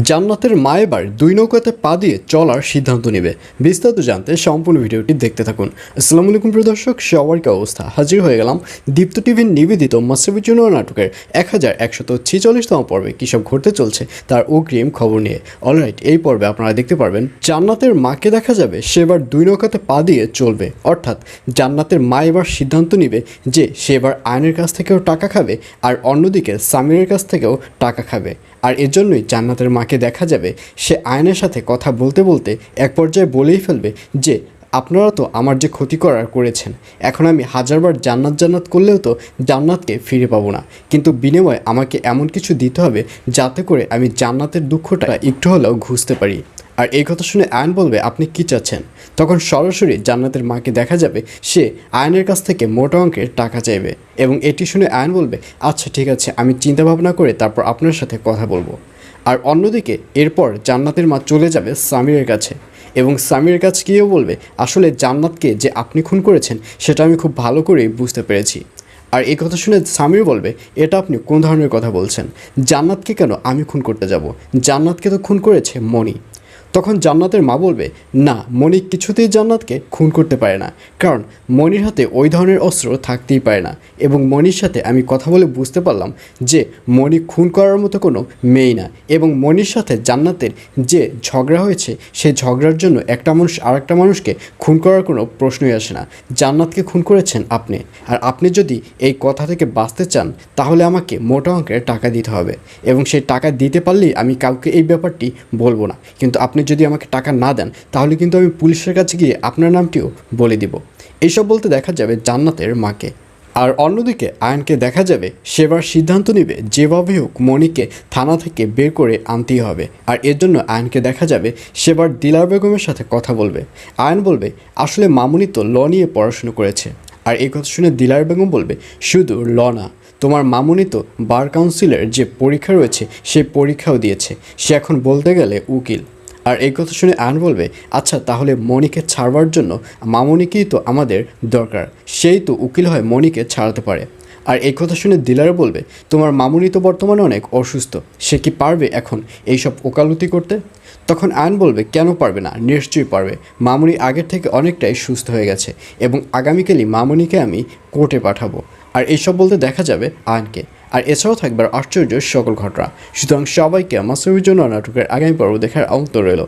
জান্নাতের মা এবার দুই নৌকাতে পা দিয়ে চলার সিদ্ধান্ত নেবে। বিস্তারিত জানতে সম্পূর্ণ ভিডিওটি দেখতে থাকুন। আসসালামু আলাইকুম প্রিয় দর্শক, সবার কি অবস্থা? হাজির হয়ে গেলাম দীপ্ত টিভির নিবেদিত মাসেবির জন্য নাটকের এক হাজার একশত ছিচল্লিশতম পর্বে কী সব ঘটতে চলছে তার অগ্রিম খবর নিয়ে। অলরাইট এই পর্বে আপনারা দেখতে পারবেন, জান্নাতের মাকে দেখা যাবে, সে এবার দুই নৌকাতে পা দিয়ে চলবে। অর্থাৎ জান্নাতের মা এবার সিদ্ধান্ত নেবে যে, সে এবার আয়নের কাছ থেকেও টাকা খাবে আর অন্যদিকে সামিরের কাছ থেকেও টাকা খাবে। আর এর জন্যই জান্নাতের মাকে দেখা যাবে, সে আয়নের সাথে কথা বলতে বলতে এক পর্যায়ে বলেই ফেলবে যে, আপনারা তো আমার যে ক্ষতি করার করেছেন, এখন আমি হাজারবার জান্নাত জান্নাত করলেও তো জান্নাতকে ফিরে পাবো না। কিন্তু বিনিময়ে আমাকে এমন কিছু দিতে হবে যাতে করে আমি জান্নাতের দুঃখটা একটু হলেও ঘুষতে পারি। আর এই কথা শুনে আয়ন বলবে, আপনি কি চাচ্ছেন? তখন সরাসরি জান্নাতের মাকে দেখা যাবে, সে আয়নের কাছ থেকে মোটা অঙ্কের টাকা চাইবে এবং এটি শুনে আয়ন বলবে আচ্ছা ঠিক আছে, আমি চিন্তা ভাবনা করে তারপর আপনার সাথে কথা বলব। আর অন্যদিকে এরপর জান্নাতের মা চলে যাবে সামিরের কাছে এবং সামিরের কাছে গিয়েও বলবে, আসলে জান্নাতকে যে আপনি খুন করেছেন, সেটা আমি খুব ভালো করেই বুঝতে পেরেছি। আর এই কথা শুনে সামির বলবে, এটা আপনি কোন ধরনের কথা বলছেন? জান্নাতকে কেন আমি খুন করতে যাব? জান্নাতকে তো খুন করেছে মণি। তখন জান্নাতের মা বলবে, না মণি কিছুতেই জান্নাতকে খুন করতে পারে না। কারণ মণির হাতে ওই ধরনের অস্ত্র থাকতেই পারে না। এবং মণির সাথে আমি কথা বলে বুঝতে পারলাম যে মণি খুন করার মতো কোনো মেয়ে না। এবং মণির সাথে জান্নাতের যে ঝগড়া হয়েছে সেই ঝগড়ার জন্য একটা মানুষ আর একটা মানুষকে খুন করার কোনো প্রশ্নই আসে না। জান্নাতকে খুন করেছেন আপনি। আর আপনি যদি এই কথা থেকে বাঁচতে চান, তাহলে আমাকে মোটা অঙ্কের টাকা দিতে হবে। এবং সেই টাকা দিতে পারলেই আমি কাউকে এই ব্যাপারটি বলব না। কিন্তু আপনি যদি আমাকে টাকা না দেন, তাহলে কিন্তু আমি পুলিশের কাছে গিয়ে আপনার নামটিও বলে দিব। এইসব বলতে দেখা যাবে জান্নাতের মাকে। আর অন্যদিকে আয়নকে দেখা যাবে, সেবার সিদ্ধান্ত নেবে, যেভাবে হোক মণিকে থানা থেকে বের করে আনতেই হবে। আর এর জন্য আয়নকে দেখা যাবে, সেবার দিলার বেগমের সাথে কথা বলবে। আয়ন বলবে, আসলে মামুনি তো ল নিয়ে পড়াশুনো করেছে। আর এই কথা শুনে দিলার বেগম বলবে, শুধু ল না, তোমার মামুনি তো বার কাউন্সিলের যে পরীক্ষা রয়েছে, সে পরীক্ষাও দিয়েছে। সে এখন বলতে গেলে উকিল। আর এই কথা শুনে আয়ন বলবে আচ্ছা তাহলে মণিকে ছাড়বার জন্য মামনিকেই তো আমাদের দরকার। সেই তো উকিল হয় মণিকে ছাড়াতে পারে। আর এই কথা শুনে দিলারে বলবে, তোমার মামুনি তো বর্তমানে অনেক অসুস্থ, সে কি পারবে এখন এইসব ওকালতি করতে? তখন আয়ন বলবে, কেন পারবে না? নিশ্চয়ই পারবে। মামুনি আগের থেকে অনেকটাই সুস্থ হয়ে গেছে এবং আগামীকালই মামুনিকে আমি কোর্টে পাঠাবো। আর এইসব বলতে দেখা যাবে আয়নকে আর এছাড়াও থাকবে আশ্চর্য সকল ঘটনা। সুতরাং সবাইকে আমার ছবির জন্য নাটকের আগামী পর্ব দেখার আমন্ত্রণ রইল।